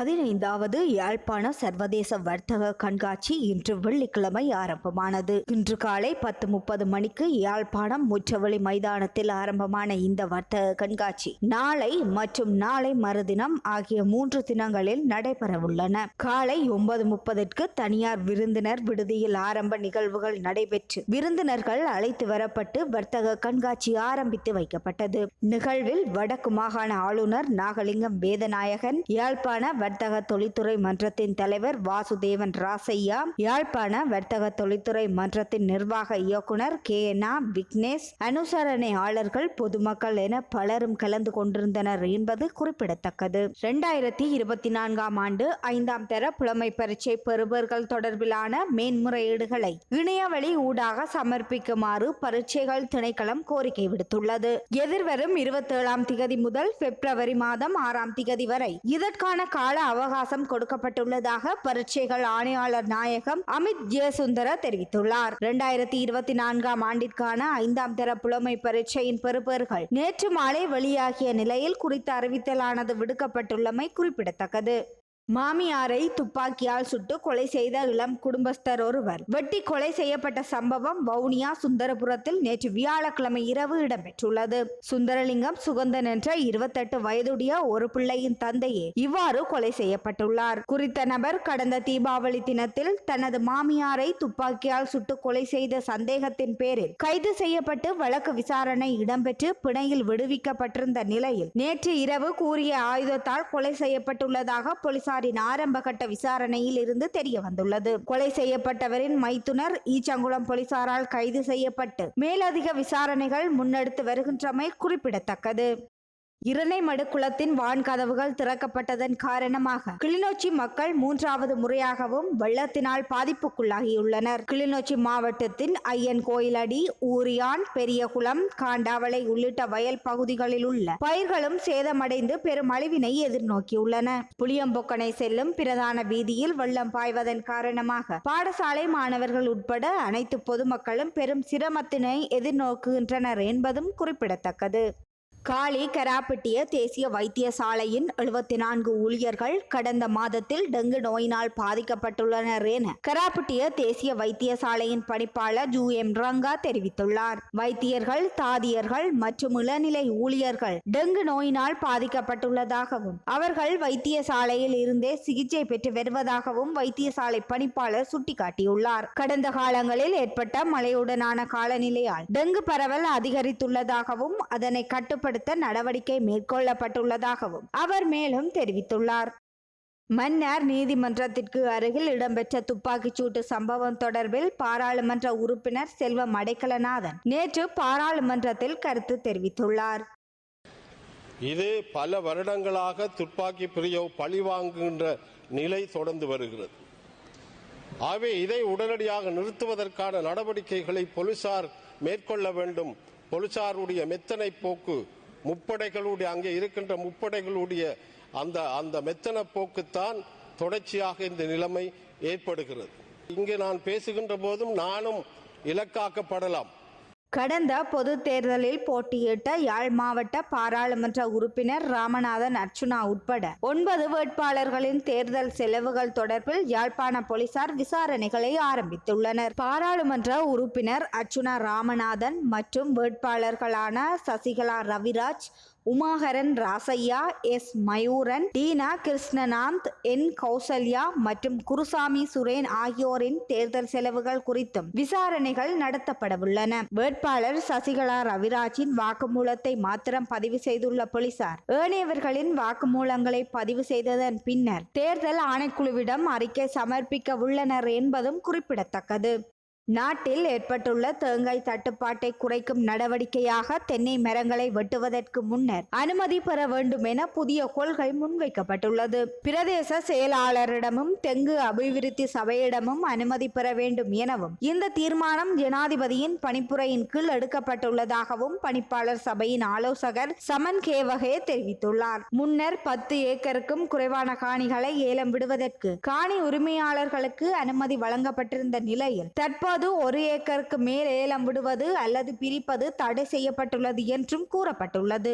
பதினைந்தாவது யாழ்ப்பாண சர்வதேச வர்த்தக கண்காட்சி இன்று வெள்ளிக்கிழமை ஆரம்பமானது. இன்று காலை பத்து முப்பது மணிக்கு யாழ்ப்பாணம் முற்றவெளி மைதானத்தில் ஆரம்பமான இந்த வர்த்தக கண்காட்சி நாளை மற்றும் நாளை மறுதினம் ஆகிய மூன்று தினங்களில் நடைபெறவுள்ளன. காலை ஒன்பது முப்பதற்கு தனியார் விருந்தினர் விடுதியில் ஆரம்ப நிகழ்வுகள் நடைபெற்று விருந்தினர்கள் அழைத்து வரப்பட்டு வர்த்தக கண்காட்சி ஆரம்பித்து வைக்கப்பட்டது. நிகழ்வில் வடக்கு மாகாண ஆளுநர் நாகலிங்கம் வேதநாயகன் யாழ்ப்பாண வர்த்தக தொழில்துறை மன்றத்தின் தலைவர் வாசுதேவன் ராசையா யாழ்ப்பாண வர்த்தக தொழில்துறை மன்றத்தின் நிர்வாக இயக்குனர் கே. எனா. விக்னேஷ் அனுசரணையாளர்கள் பொதுமக்கள் என பலரும் கலந்து கொண்டிருந்தனர் என்பது குறிப்பிடத்தக்கது. இரண்டாயிரத்தி இருபத்தி நான்காம் ஆண்டு ஐந்தாம் தர புலமை பரீட்சை பெறுபவர்கள் தொடர்பிலான மேன்முறையீடுகளை இணையவழி ஊடாக சமர்ப்பிக்குமாறு பரீட்சைகள் திணைக்களம் கோரிக்கை விடுத்துள்ளது. எதிர்வரும் இருபத்தேழாம் திகதி முதல் பிப்ரவரி மாதம் ஆறாம் திகதி வரை இதற்கான கால அவகாசம் கொடுக்கப்பட்டுள்ளதாக பரீட்சைகள் ஆணையாளர் நாயகம் அமித் ஜெயசுந்தர தெரிவித்துள்ளார். இரண்டாயிரத்தி இருபத்தி நான்காம் ஆண்டிற்கான ஐந்தாம் தர புலமை பரீட்சையின் பெறுபேறுகள் நேற்று மாலை வெளியாகிய நிலையில் குறித்த அறிவித்தலானது விடுக்கப்பட்டுள்ளமை குறிப்பிடத்தக்கது. மாமியாரை துப்பாக்கியால் சுட்டு கொலை செய்த இளம் குடும்பஸ்தர் ஒருவர். வெட்டி கொலை செய்யப்பட்ட சம்பவம் வவுனியா சுந்தரபுரத்தில் நேற்று வியாழக்கிழமை இரவு இடம்பெற்றுள்ளது. சுந்தரலிங்கம் சுகந்தன் என்ற இருபத்தெட்டு வயதுடைய ஒரு பிள்ளையின் தந்தையே இவ்வாறு கொலை செய்யப்பட்டுள்ளார். குறித்த நபர் கடந்த தீபாவளி தினத்தில் தனது மாமியாரை துப்பாக்கியால் சுட்டு கொலை செய்த சந்தேகத்தின் பேரில் கைது செய்யப்பட்டு வழக்கு விசாரணை இடம்பெற்று பிணையில் விடுவிக்கப்பட்டிருந்த நிலையில் நேற்று இரவு கூறிய ஆயுதத்தால் கொலை செய்யப்பட்டுள்ளதாக போலீசாரின் ஆரம்பகட்ட விசாரணையில் இருந்து தெரிய வந்துள்ளது கொலை செய்யப்பட்டவரின் மைத்துனர் ஈச்சங்குளம் போலீசாரால் கைது செய்யப்பட்டு மேலதிக விசாரணைகள் முன்னெடுத்து வருகின்றமை குறிப்பிடத்தக்கது. இரணைமடு குளத்தின் வான்கதவுகள் திறக்கப்பட்டதன் காரணமாக கிளிநொச்சி மக்கள் மூன்றாவது முறையாகவும் வெள்ளத்தினால் பாதிப்புக்குள்ளாகியுள்ளனர். கிளிநொச்சி மாவட்டத்தின் ஐயன் கோயிலடி ஊரியான் பெரியகுளம் காண்டாவளை உள்ளிட்ட வயல் பகுதிகளில் உள்ள பயிர்களும் சேதமடைந்து பெரும் அழிவினை எதிர்நோக்கியுள்ளன. புளியம்பொக்கனை செல்லும் பிரதான வீதியில் வெள்ளம் பாய்வதன் காரணமாக பாடசாலை மாணவர்கள் உட்பட அனைத்து பொதுமக்களும் பெரும் சிரமத்தினை எதிர்நோக்குகின்றனர் என்பதும் குறிப்பிடத்தக்கது. காளி கராப்பட்டிய தேசிய வைத்தியசாலையின் எழுபத்தி நான்கு ஊழியர்கள் கடந்த மாதத்தில் டெங்கு நோயினால் பாதிக்கப்பட்டுள்ளனர் என கராப்பட்டிய தேசிய வைத்தியசாலையின் பணிப்பாளர் ஜூ எம் ரங்கா தெரிவித்துள்ளார். வைத்தியர்கள் தாதியர்கள் மற்றும் இளநிலை ஊழியர்கள் டெங்கு நோயினால் பாதிக்கப்பட்டுள்ளதாகவும் அவர்கள் வைத்தியசாலையில் இருந்தே சிகிச்சை பெற்று வருவதாகவும் வைத்தியசாலை பணிப்பாளர் சுட்டிக்காட்டியுள்ளார். கடந்த காலங்களில் ஏற்பட்ட மழையுடனான காலநிலையால் டெங்கு பரவல் அதிகரித்துள்ளதாகவும் அதனை கட்டுப்படுத்த கட்டுப்படுத்த நடவடிக்கை மேற்கொள்ளப்பட்டுள்ளதாகவும் அவர் மேலும் தெரிவித்துள்ளார். மன்னார் நீதிமன்றத்திற்கு அருகில் இடம்பெற்ற துப்பாக்கிச் சூட்டு சம்பவம் தொடர்பில் பாராளுமன்ற உறுப்பினர் செல்வம் அடைக்கலநாதன் நேற்று பாராளுமன்றத்தில் கருத்து தெரிவித்துள்ளார். இது பல வருடங்களாக துப்பாக்கி பிரியோ பழிவாங்குகின்ற நிலை தொடர்ந்து வருகிறது. ஆகவே இதை உடனடியாக நிறுத்துவதற்கான நடவடிக்கைகளை போலீசார் மேற்கொள்ள வேண்டும். போலீசாருடைய மெத்தனை போக்கு முப்படைகளுடைய அங்கே இருக்கின்ற முப்படைகளுடைய அந்த அந்த மெத்தன போக்குத்தான் தொடர்ச்சியாக இந்த நிலைமை ஏற்படுகிறது. இங்கே நான் பேசுகின்ற போதும் நானும் இலக்காக்கப்படலாம். கடந்த பொது தேர்தலில் போட்டியிட்ட யாழ் மாவட்ட பாராளுமன்ற உறுப்பினர் ராமநாதன் அர்ச்சுனா உட்பட ஒன்பது வேட்பாளர்களின் தேர்தல் செலவுகள் தொடர்பில் யாழ்ப்பாண போலீசார் விசாரணைகளை ஆரம்பித்துள்ளனர். பாராளுமன்ற உறுப்பினர் அர்ச்சுனா ராமநாதன் மற்றும் வேட்பாளர்களான சசிகலா ரவிராஜ் உமாகரன் ராசையா எஸ். மயூரன் டீனா கிருஷ்ணநாந்த் என். கௌசல்யா மற்றும் குருசாமி சுரேன் ஆகியோரின் தேர்தல் செலவுகள் குறித்தும் விசாரணைகள் நடத்தப்படவுள்ளன. வேட்பாளர் சசிகலா ரவிராஜின் வாக்குமூலத்தை மாத்திரம் பதிவு செய்துள்ள போலீசார் ஏனையவர்களின் வாக்குமூலங்களை பதிவு செய்ததன் பின்னர் தேர்தல் ஆணைக்குழுவிடம் அறிக்கை சமர்ப்பிக்க உள்ளனர் என்பதும் குறிப்பிடத்தக்கது. நாட்டில் ஏற்பட்டுள்ள தேங்காய் தட்டுப்பாட்டை குறைக்கும் நடவடிக்கையாக தென்னை மரங்களை வெட்டுவதற்கு முன்னர் அனுமதி பெற வேண்டும் என புதிய கொள்கை முன்வைக்கப்பட்டுள்ளது. பிரதேச செயலாளரிடமும் தெங்கு அபிவிருத்தி சபையிடமும் அனுமதி பெற வேண்டும் எனவும் இந்த தீர்மானம் ஜனாதிபதியின் பணிப்புரையின் கீழ் எடுக்கப்பட்டுள்ளதாகவும் பணிப்பாளர் சபையின் ஆலோசகர் சமன் கேவகே தெரிவித்துள்ளார். முன்னர் பத்து ஏக்கருக்கும் குறைவான காணிகளை ஏலம் விடுவதற்கு காணி உரிமையாளர்களுக்கு அனுமதி வழங்கப்பட்டிருந்த நிலையில் தற்போது தற்போது ஒரு ஏக்கருக்கு மேல் ஏலம் விடுவது அல்லது பிரிப்பது தடை செய்யப்பட்டுள்ளது என்றும் கூறப்பட்டுள்ளது.